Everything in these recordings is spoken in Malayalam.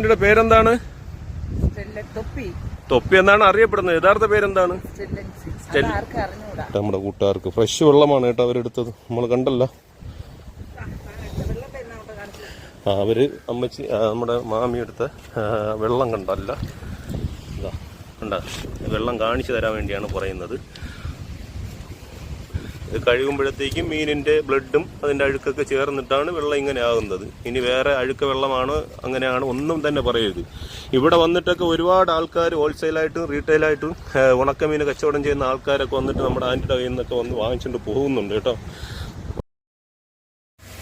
അതിന്റെ പേരെന്താണ്? തൊപ്പി. തൊപ്പി എന്നാണ് അറിയപ്പെടുന്നത്. യഥാർത്ഥ പേരെന്താണ്? നമ്മുടെ കൂട്ടുകാർക്ക് ഫ്രഷ് വെള്ളമാണ് കേട്ടോ അവരെടുത്തത്. നമ്മൾ കണ്ടല്ല. ആ അവർ അമ്മച്ചി നമ്മുടെ മാമി എടുത്ത വെള്ളം കണ്ടല്ല കണ്ട? വെള്ളം കാണിച്ചു തരാൻ വേണ്ടിയാണ് പറയുന്നത്. ഇത് കഴുകുമ്പോഴത്തേക്കും മീനിന്റെ ബ്ലഡും അതിന്റെ അഴുക്കൊക്കെ ചേർന്നിട്ടാണ് വെള്ളം ഇങ്ങനെ ആകുന്നത്. ഇനി വേറെ അഴുക്ക വെള്ളമാണ് അങ്ങനെയാണ് ഒന്നും തന്നെ പറയരുത്. ഇവിടെ വന്നിട്ടൊക്കെ ഒരുപാട് ആൾക്കാർ ഹോൾസെയിലായിട്ടും റീറ്റെയിലായിട്ടും ഉണക്കമീൻ കച്ചവടം ചെയ്യുന്ന ആൾക്കാരൊക്കെ വന്നിട്ട് നമ്മുടെ ആന്റിയുടെ കയ്യിൽ നിന്നൊക്കെ വന്ന് വാങ്ങിച്ചുകൊണ്ട് പോകുന്നുണ്ട് കേട്ടോ.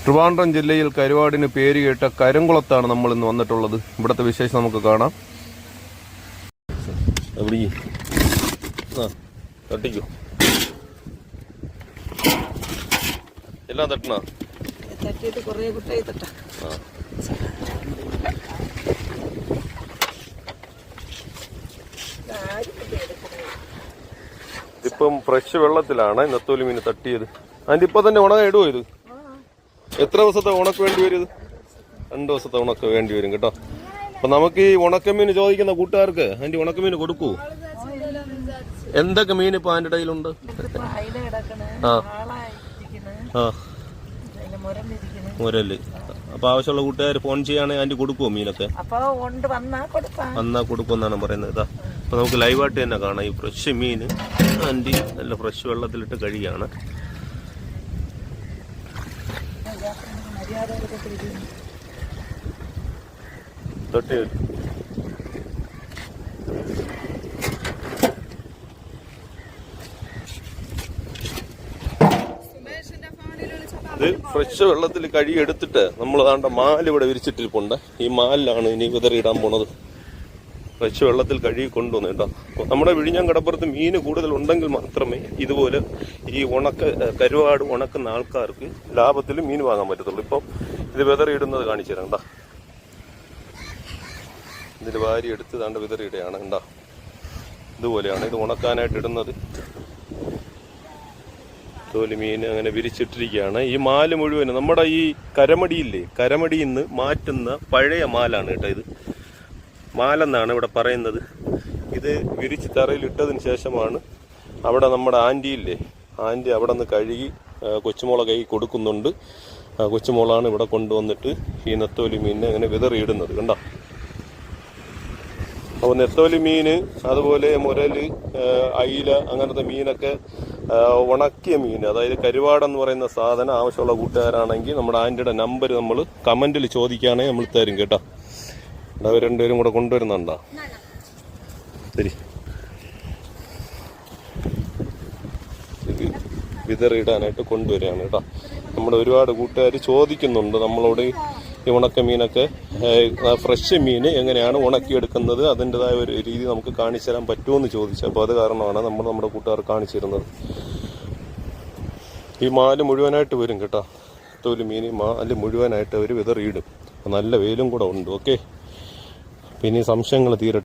ട്രിവാൻഡ്രം ജില്ലയിൽ കരുവാടിന് പേര് കേട്ട കരിങ്കുളത്താണ് നമ്മൾ ഇന്ന് വന്നിട്ടുള്ളത്. ഇവിടുത്തെ വിശേഷം നമുക്ക് കാണാം. എവിടെ ആ തട്ടിക്കോ എല്ലാം തട്ടണോ? തട്ടിയിട്ട് കുറേ കുട്ടായി തട്ട. ഇപ്പം ഫ്രഷ് വെള്ളത്തിലാണ് നത്തോലി മീൻ തട്ടിയത്. അതിന്റെ ഇപ്പൊ തന്നെ ഉണക ഇടുവോ ഇത്? എത്ര ദിവസത്തെ ഉണക്ക് വേണ്ടി വരും ഇത്? രണ്ട് ദിവസത്തെ ഉണക്ക് വേണ്ടി വരും കേട്ടോ. അപ്പൊ നമുക്ക് ഈ ഉണക്കമീൻ ചോദിക്കുന്ന കൂട്ടുകാർക്ക് അതിന്റെ ഉണക്കമീൻ കൊടുക്കൂ? എന്തൊക്കെ മീൻ ഇപ്പൊ അതിന്റെ ഇടയിലുണ്ട് ആ. ആ മുരൽ അപ്പൊ ആവശ്യമുള്ള കൂട്ടുകാർ ഫോൺ ചെയ്യുകയാണെങ്കിൽ അതിന്റെ കൊടുക്കുവോ മീനൊക്കെ വന്നാ കൊടുക്കാം വന്നാ കൊടുക്കുമെന്നാണ് പറയുന്നത് ഇതാ അപ്പൊ നമുക്ക് ലൈവായിട്ട് തന്നെ കാണാം ഈ ഫ്രഷ് മീൻ ആന്റി നല്ല ഫ്രഷ് വെള്ളത്തിലിട്ട് കഴിയാണ് തൊട്ട് ഇത് ഫ്രഷ് വെള്ളത്തിൽ കഴുകി എടുത്തിട്ട് നമ്മൾ താണ്ട മാൽ ഇവിടെ വിരിച്ചിട്ടിരിപ്പുണ്ട്. ഈ മാലിലാണ് ഇനി വിതറിയിടാൻ പോണത്. ഫ്രഷ് വെള്ളത്തിൽ കഴുകി കൊണ്ടുവന്നു കേട്ടോ നമ്മുടെ വിഴിഞ്ഞം കടപ്പുറത്ത് മീൻ കൂടുതൽ ഉണ്ടെങ്കിൽ മാത്രമേ ഇതുപോലെ ഈ ഉണക്ക കരുവാട് ഉണക്കുന്ന ആൾക്കാർക്ക് ലാഭത്തിൽ മീൻ വാങ്ങാൻ പറ്റത്തുള്ളൂ. ഇപ്പം ഇത് വിതറിയിടുന്നത് കാണിച്ചു തരാം കേട്ടോ ഇതിൽ വാരി എടുത്ത് താണ്ട് വിതറിയിടുകയാണ് കണ്ടോ ഇതുപോലെയാണ് ഇത് ഉണക്കാനായിട്ട് ഇടുന്നത്. തോലി മീൻ അങ്ങനെ വിരിച്ചിട്ടിരിക്കുകയാണ്. ഈ മാൽ മുഴുവൻ നമ്മുടെ ഈ കരമടിയില്ലേ കരമടിയിൽ നിന്ന് മാറ്റുന്ന പഴയ മാലാണ് കേട്ടോ ഇത്. മാലെന്നാണ് ഇവിടെ പറയുന്നത്. ഇത് വിരിച്ച് തറയിൽ ഇട്ടതിന് ശേഷമാണ് അവിടെ നമ്മുടെ ആന്റിയില്ലേ ആന്റി അവിടെ നിന്ന് കഴുകി കൊച്ചുമുളക് കൊച്ചുമോളെ കൈ കൊടുക്കുന്നുണ്ട്. കൊച്ചുമോളാണ് ഇവിടെ കൊണ്ടുവന്നിട്ട് ഈ നെത്തോലി മീനിനെ അങ്ങനെ വിതറിയിടുന്നത് കണ്ടോ? അപ്പോൾ നെത്തോലി മീൻ അതുപോലെ മുരൽ അയില അങ്ങനത്തെ മീനൊക്കെ ഉണക്കിയ മീൻ അതായത് കരുവാടെന്ന് പറയുന്ന സാധനം ആവശ്യമുള്ള കൂട്ടുകാരാണെങ്കിൽ നമ്മുടെ ആന്റിയുടെ നമ്പർ നമ്മൾ കമന്റിൽ ചോദിക്കുകയാണെങ്കിൽ നമ്മൾ തരും കേട്ടോ. അവിടെ അവർ രണ്ടുപേരും കൂടെ കൊണ്ടുവരുന്നുണ്ടോ? ശരി. വിതറിയിടാനായിട്ട് കൊണ്ടുവരികയാണ് കേട്ടോ. നമ്മുടെ ഒരുപാട് കൂട്ടുകാർ ചോദിക്കുന്നുണ്ട് നമ്മളോട്. ഈ ഉണക്ക മീനൊക്കെ ഫ്രഷ് മീൻ എങ്ങനെയാണ് ഉണക്കിയെടുക്കുന്നത് അതിന്റെതായ ഒരു രീതി നമുക്ക് കാണിച്ചു തരാൻ പറ്റുമെന്ന് ചോദിച്ചു. അപ്പോൾ അത് കാരണമാണ് നമ്മൾ നമ്മുടെ കൂട്ടുകാർ കാണിച്ചു തരുന്നത്. ഈ മാൽ മുഴുവനായിട്ട് വരും കേട്ടോ. തൊലി മീൻ മാൽ മുഴുവനായിട്ട് അവർ വിതറിയിടും. നല്ല വെയിലും കൂടെ ഉണ്ട് ഓക്കെ? പിന്നെ സംശയങ്ങൾ തീരട്ടെ.